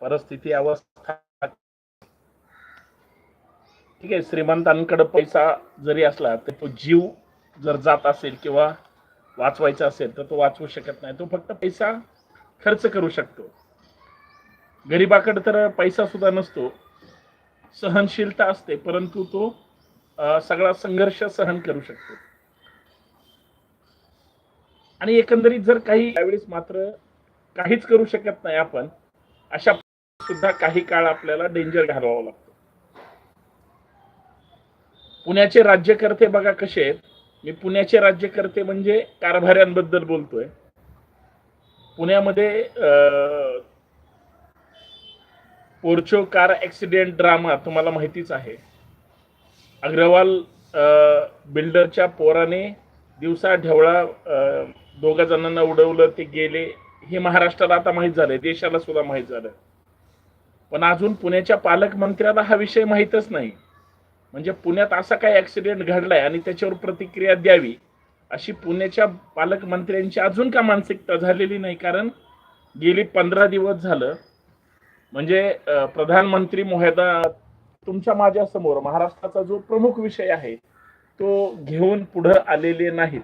परिस्थिती अवस्था. ठीक आहे श्रीमंतांकडे पैसा जरी असला तर तो जीव जर जात असेल किंवा वाचवायचा असेल तर तो वाचवू शकत नाही. तो फक्त पैसा खर्च करू शकतो. गरीबाकडे तर पैसा सुद्धा नसतो. सहनशीलता असते परंतु तो सगळा संघर्ष सहन करू शकतो. आणि एकंदरीत जर काही त्यावेळेस मात्र काहीच करू शकत नाही आपण अशा सुद्धा काही काळ आपल्याला डेंजर घालवावं लागतो. पुण्याचे राज्यकर्ते बघा कसे आहेत. मी पुण्याचे राज्यकर्ते म्हणजे कारभाऱ्यांबद्दल बोलतोय. पुण्यामध्ये पोर्चो कार ऍक्सिडेंट ड्रामा तुम्हाला माहितीच आहे. अग्रवाल बिल्डरच्या पोराने दिवसा ढवळा दोघा जणांना उडवलं ते गेले. हे महाराष्ट्राला आता माहीत झालंय देशाला सुद्धा माहीत झालं पण अजून पुण्याच्या पालकमंत्र्याला हा विषय माहीतच नाही. म्हणजे पुण्यात असा काही ऍक्सिडेंट घडलाय आणि त्याच्यावर प्रतिक्रिया द्यावी अशी पुण्याच्या पालकमंत्र्यांची अजून का मानसिकता झालेली नाही? कारण गेली पंधरा दिवस झालं. म्हणजे प्रधानमंत्री महोदया तुमच्या माझ्यासमोर महाराष्ट्राचा जो प्रमुख विषय आहे तो घेऊन पुढे आलेले नाहीत.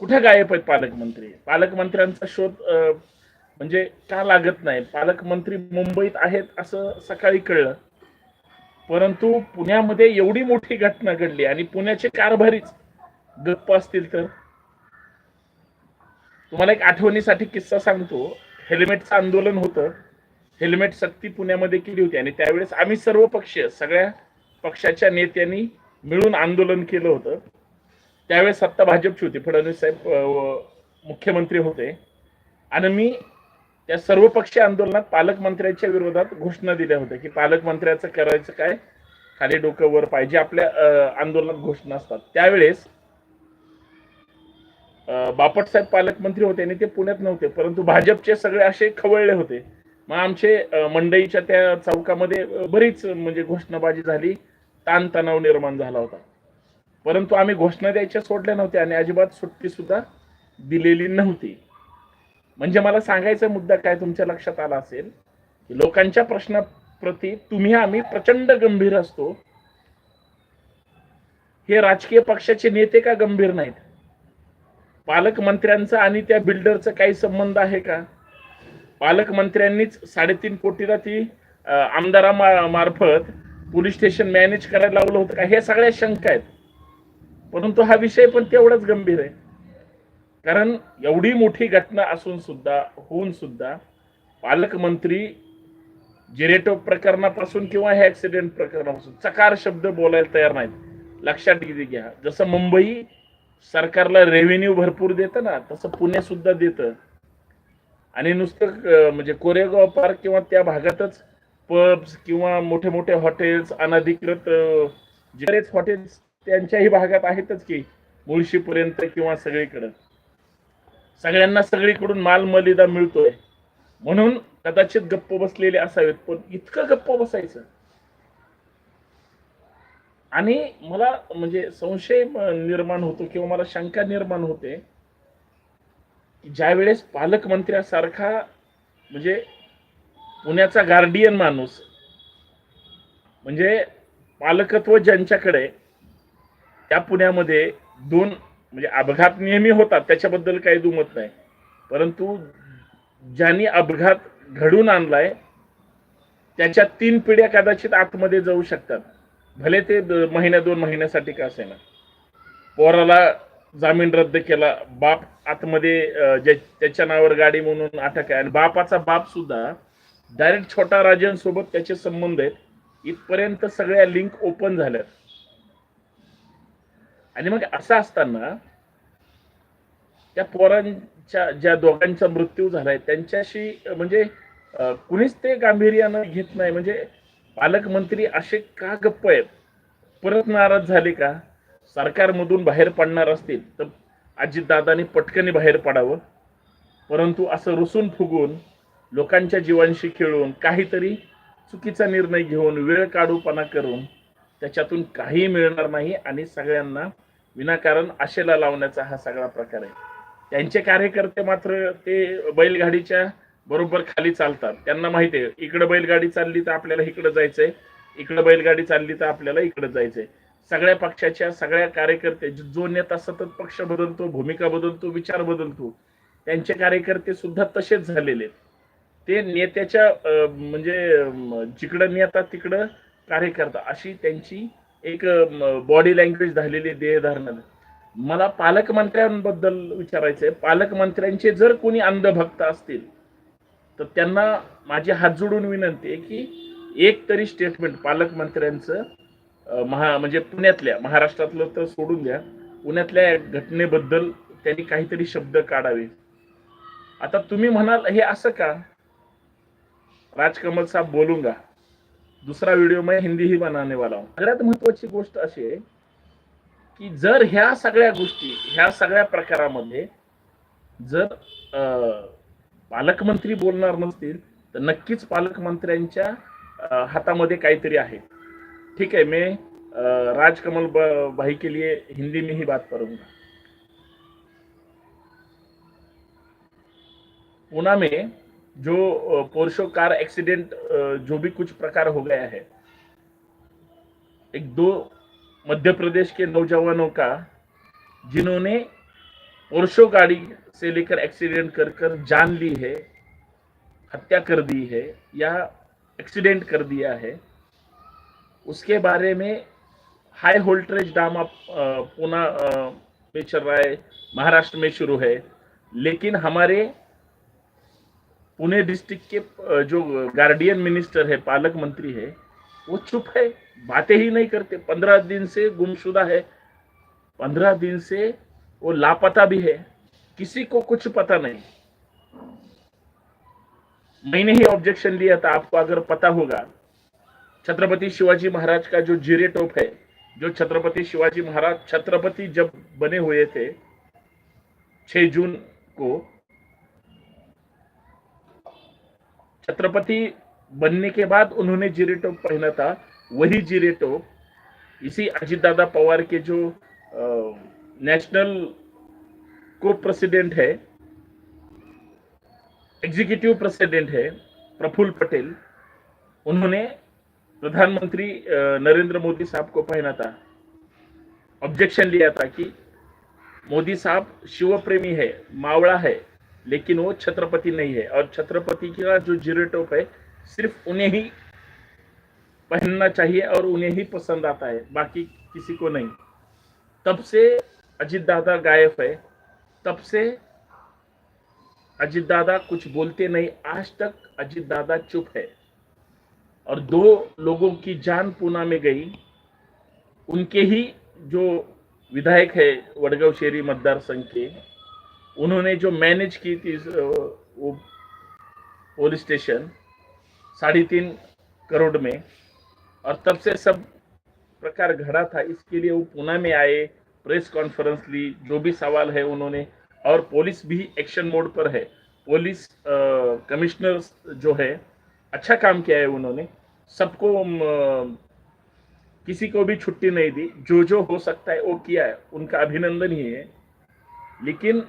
कुठे गायब आहेत पालकमंत्री? पालकमंत्र्यांचा शोध म्हणजे का लागत नाही? पालकमंत्री मुंबईत आहेत असं सकाळी कळलं. परंतु पुण्यामध्ये एवढी मोठी घटना घडली आणि पुण्याचे कारभारीच गप्प असतील तर? तुम्हाला एक आठवणीसाठी किस्सा सांगतो. हेल्मेटचं आंदोलन होतं. हेल्मेट सक्ती पुण्यामध्ये केली होती आणि त्यावेळेस आम्ही सर्व पक्ष सगळ्या पक्षाच्या नेत्यांनी मिळून आंदोलन केलं होतं. त्यावेळेस सत्ता भाजपची होती फडणवीस साहेब मुख्यमंत्री होते. आणि मी त्या सर्व पक्षीय आंदोलनात पालकमंत्र्याच्या विरोधात घोषणा दिल्या होत्या की पालकमंत्र्याचं करायचं काय? खाली डोकं वर पाहिजे आपल्या आंदोलनात घोषणा असतात. त्यावेळेस बापट साहेब पालकमंत्री होते आणि ते पुण्यात नव्हते परंतु भाजपचे सगळे असे खवळले होते. मग आमचे मंडईच्या त्या चौकामध्ये बरीच म्हणजे घोषणाबाजी झाली ताणतणाव निर्माण झाला होता. परंतु आम्ही घोषणा द्यायच्या सोडल्या नव्हत्या आणि अजिबात सुट्टी सुद्धा दिलेली नव्हती. म्हणजे मला सांगायचा मुद्दा काय तुमच्या लक्षात आला असेल? की लोकांच्या प्रश्नाप्रती तुम्ही आम्ही प्रचंड गंभीर असतो. हे राजकीय पक्षाचे नेते का गंभीर नाहीत? पालकमंत्र्यांचा आणि त्या बिल्डरचा काही संबंध आहे का? पालकमंत्र्यांनीच साडेतीन कोटीला ती आमदारामार्फत आमदारा मार्फत पोलीस स्टेशन मॅनेज करायला लावलं होतं का? हे सगळ्या शंका आहेत. परंतु हा विषय पण तेवढाच गंभीर आहे. कारण एवढी मोठी घटना असून सुद्धा होऊन सुद्धा पालकमंत्री जिरेटो प्रकरणापासून किंवा हे ऍक्सिडेंट प्रकरणापासून चकार शब्द बोलायला तयार नाहीत. लक्षात घ्या. जसं मुंबई सरकारला रेव्हेन्यू भरपूर देतं ना तसं पुणे सुद्धा देतं. आणि नुसतं म्हणजे कोरेगाव पार्क किंवा त्या भागातच पब्स किंवा मोठे मोठे हॉटेल्स अनधिकृत अं, बरेच हॉटेल्स त्यांच्याही भागात आहेतच की मुळशीपर्यंत किंवा सगळीकडं. सगळ्यांना सगळीकडून माल मलिदा मिळतोय. म्हणून कदाचित गप्प बसलेले असावेत पण इतकं गप्प बसायचं. आणि मला म्हणजे संशय निर्माण होतो किंवा मला शंका निर्माण होते की ज्या वेळेस पालकमंत्र्यासारखा म्हणजे पुण्याचा गार्डियन माणूस म्हणजे पालकत्व ज्यांच्याकडे त्या पुण्यामध्ये दोन म्हणजे अपघात नेहमी होतात त्याच्याबद्दल काही दुमत नाही. परंतु ज्यांनी अपघात घडून आणलाय त्याच्या तीन पिढ्या कदाचित आतमध्ये जाऊ शकतात. भले ते महिन्या दोन महिन्यासाठी का असेना. पोराला जामीन रद्द केला बाप आतमध्ये त्याच्या नावावर गाडी म्हणून अटक आहे. आणि बापाचा बाप सुद्धा डायरेक्ट छोटा राजांसोबत त्याचे संबंध आहेत. इथपर्यंत सगळ्या लिंक ओपन झाल्यात. आणि मग असं असताना त्या पोरांच्या ज्या दोघांचा मृत्यू झालाय त्यांच्याशी म्हणजे कुणीच ते गांभीर्यानं घेत नाही. म्हणजे पालकमंत्री असे का गप्प आहेत? परत नाराज झाले का? सरकारमधून बाहेर पडणार असतील तर अजितदादांनी पटकनी बाहेर पडावं. परंतु असं रुसून फुगून लोकांच्या जीवांशी खेळून काहीतरी चुकीचा निर्णय घेऊन वेळ काढूपणा करून त्याच्यातून काही मिळणार नाही. आणि सगळ्यांना विनाकारण आशेला लावण्याचा हा सगळा प्रकार आहे. त्यांचे कार्यकर्ते मात्र ते बैलगाडीच्या बरोबर खाली चालतात. त्यांना माहिती आहे इकडं बैलगाडी चालली तर आपल्याला इकडं जायचंय इकडं बैलगाडी चालली तर आपल्याला इकडं जायचंय. सगळ्या पक्षाच्या सगळ्या कार्यकर्ते जो नेता सतत पक्ष बदलतो भूमिका बदलतो विचार बदलतो त्यांचे कार्यकर्ते सुद्धा तसेच झालेले आहेत. ते नेत्याच्या म्हणजे जिकडं नेता तिकडं कार्यकर्ता अशी त्यांची एक बॉडी लँग्वेज झालेली देहधारणा मला पालकमंत्र्यांबद्दल विचारायचंय. पालकमंत्र्यांचे जर कोणी अंधभक्त असतील तर त्यांना माझी हात जोडून विनंती आहे की एक तरी स्टेटमेंट पालकमंत्र्यांचं महा म्हणजे पुण्यातल्या महाराष्ट्रातलं तर सोडून द्या. पुण्यातल्या घटनेबद्दल त्यांनी काहीतरी शब्द काढावे. आता तुम्ही म्हणाल हे असं का? राजकमल साहब बोलूंगा दुसरा व्हिडिओ मैं हिंदी ही बनाने वाला हूँ. सगळ्यात महत्वाची गोष्ट अशी आहे की जर ह्या सगळ्या गोष्टी ह्या सगळ्या प्रकारामध्ये जर अं, पालकमंत्री बोलणार नसतील तर नक्कीच पालकमंत्र्यांच्या हातामध्ये काहीतरी आहे. ठीक आहे मी अं, राजकमल ब- भाई के लिए हिंदी में ही बात करूंगा. पूना में जो पोर्शो कार एक्सीडेंट जो भी कुछ प्रकार हो गया है, एक दो मध्य प्रदेश के नौजवानों का, जिन्होंने पोर्शो गाड़ी से लेकर एक्सीडेंट कर कर जान ली है, हत्या कर दी है, या एक्सीडेंट कर दिया है, उसके बारे में हाई वोल्टेज ड्रामा पुणे में चल रहा है, महाराष्ट्र में शुरू है, लेकिन हमारे पुणे डिस्ट्रिक्ट के जो गार्डियन मिनिस्टर है, पालक मंत्री है, वो चुप है, बातें ही नहीं करते। पंद्रह दिन से गुमशुदा है। पंद्रह दिन से वो लापता भी है। किसी को कुछ पता नहीं। मैंने ही ऑब्जेक्शन लिया था, आपको अगर पता होगा। छत्रपति शिवाजी महाराज का जो जीरे टोप है, जो छत्रपति शिवाजी महाराज, छत्रपति जब बने हुए थे 6 जून को छत्रपति बनने के बाद उन्होंने जीरे टोप पहना था, वही जीरे टोप इसी अजितदादा पवार के जो नेशनल को प्रेसिडेंट है एग्जीक्यूटिव प्रेसिडेंट है, प्रफुल्ल पटेल, उन्होंने प्रधानमंत्री नरेंद्र मोदी साहब को पहना था। ऑब्जेक्शन लिया था कि मोदी साहब शिव प्रेमी है, मावड़ा है लेकिन वो छत्रपति नहीं है। और छत्रपति का जो ज़ीरो टॉप है, सिर्फ़ उन्हें ही पहनना चाहिए और उन्हें ही पसंद आता है, बाकी किसी को नहीं। तब से अजीत दादा गायब है। तब से अजीत दादा कुछ बोलते नहीं। आज तक अजीत दादा चुप है। और दो लोगों की जान पूना में गई। उनके ही जो विधायक है, वडगांव शेरी मतदार संघ के उन्होंने जो मैनेज की थी वो पुलिस स्टेशन साढ़े तीन करोड़ में, और तब से सब प्रकार घड़ा था। इसके लिए वो पुणे में आए प्रेस कॉन्फ्रेंस ली, जो भी सवाल है उन्होंने, और पुलिस भी एक्शन मोड पर है। पुलिस कमिश्नर जो है अच्छा काम किया है उन्होंने। सबको किसी को भी छुट्टी नहीं दी। जो जो हो सकता है, वो किया है। उनका अभिनंदन ही है। लेकिन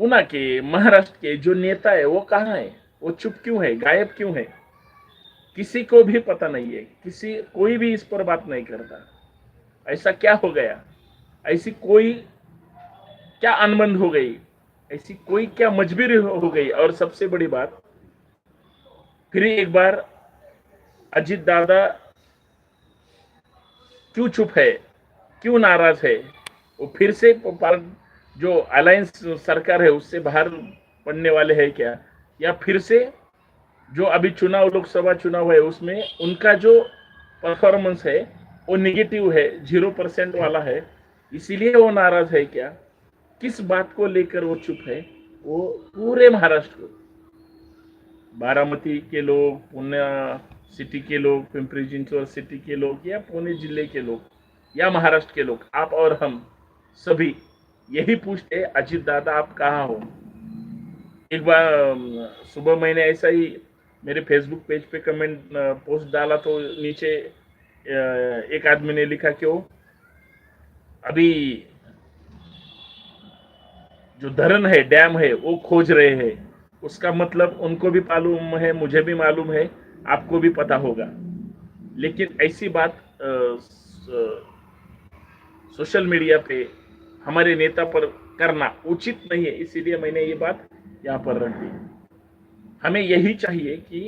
पुणे के महाराष्ट्र के जो नेता है, वो कहाँ है? वो चुप क्यों है? गायब क्यों है? किसी को भी पता नहीं है। किसी, कोई भी इस पर बात नहीं करता। ऐसा क्या हो गया? ऐसी कोई क्या अनबंद हो गई? ऐसी कोई क्या मजबूरी हो गई? और सबसे बड़ी बात, फिर एक बार अजीत दादा क्यों चुप है? क्यों नाराज़ है? वो फिर से जो अलायंस सरकार है, उससे बाहर पड़ने वाले हैं क्या? या फिर से जो अभी चुनाव, लोकसभा चुनाव है, उसमें उनका जो परफॉर्मेंस है, वो निगेटिव है ज़ीरो परसेंट वाला है। इसीलिए वो नाराज़ है क्या? किस बात को लेकर वो चुप है? वो पूरे महाराष्ट्र को। बारामती के लोग, पुणे सिटी के लोग, पिंपरी चिंचवड सिटी के लोग, या पुणे ज़िले के लोग, या महाराष्ट्र के लोग, आप और हम, सभी यही पूछते, अजीत दादा, आप कहाँ हो? एक बार सुबह मैंने ऐसा ही मेरे फेसबुक पेज पे कमेंट पोस्ट डाला तो नीचे एक आदमी ने लिखा कि वो अभी जो धरन है, डैम है, वो खोज रहे हैं। उसका मतलब उनको भी मालूम है, मुझे भी मालूम है, आपको भी पता होगा। लेकिन ऐसी बात स- सोशल मीडिया पे हमारे नेता पर करना उचित नहीं है, इसीलिए मैंने ये बात यहाँ पर रख दी। हमें यही चाहिए कि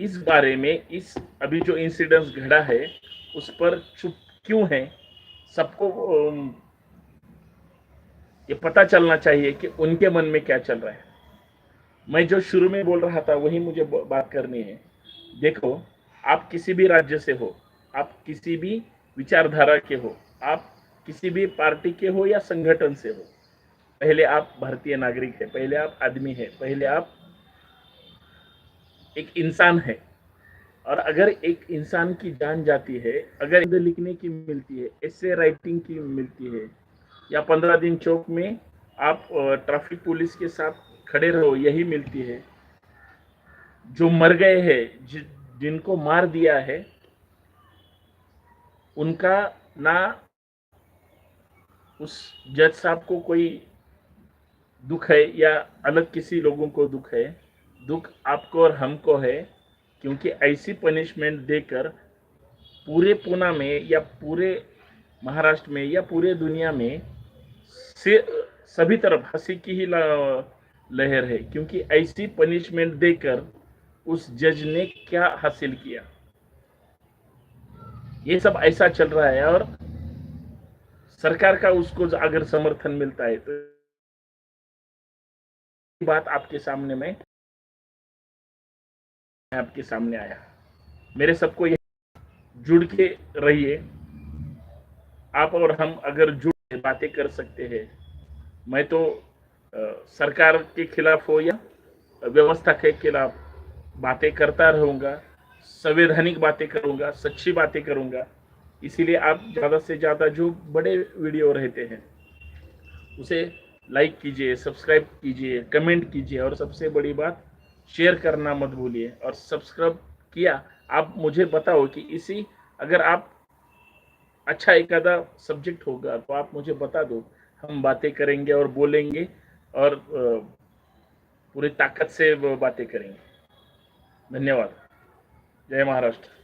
इस बारे में, इस अभी जो इंसिडेंस घड़ा है, उस पर चुप क्यों है? सबको ये पता चलना चाहिए कि उनके मन में क्या चल रहा है। मैं जो शुरू में बोल रहा था, वही मुझे बात करनी है। देखो, आप किसी भी राज्य से हो, आप किसी भी विचारधारा के हो, आप किसी भी पार्टी के हो या संगठन से हो, पहले आप भारतीय नागरिक है, पहले आप आदमी है, पहले आप एक इंसान है। और अगर एक इंसान की जान जाती है, अगर लिखने की मिलती है ऐसे राइटिंग की मिलती है, या पंद्रह दिन चौक में आप ट्रैफ़िक पुलिस के साथ खड़े रहो, यही मिलती है। जो मर गए हैं जिनको मार दिया है, उनका ना उस जज साहब को कोई दुख है या अलग किसी लोगों को दुख है? दुख आपको और हमको है, क्योंकि ऐसी पनिशमेंट देकर पूरे पूना में या पूरे महाराष्ट्र में या पूरे दुनिया में से, सभी तरफ़ हँसी की ही लहर है, क्योंकि ऐसी पनिशमेंट देकर उस जज ने क्या हासिल किया? ये सब ऐसा चल रहा है और सरकार का उसको अगर समर्थन मिलता है तो बात आपके सामने में आपके सामने आया। मेरे सबको ये जुड़ के रहिए। आप और हम अगर जुड़ के बातें कर सकते हैं, मैं तो सरकार के खिलाफ हो या व्यवस्था के खिलाफ बातें करता रहूँगा, संवैधानिक बातें करूँगा, सच्ची बातें करूँगा। इसीलिए आप ज़्यादा से ज़्यादा जो बड़े वीडियो रहते हैं, उसे लाइक कीजिए सब्सक्राइब कीजिए कमेंट कीजिए और सबसे बड़ी बात शेयर करना मत भूलिए और सब्सक्राइब किया। आप मुझे बताओ कि इसी अगर आप अच्छा एक आधा सब्जेक्ट होगा तो आप मुझे बता दो, हम बातें करेंगे और बोलेंगे और पूरी ताकत से बातें करेंगे। धन्यवाद। जय महाराष्ट्र।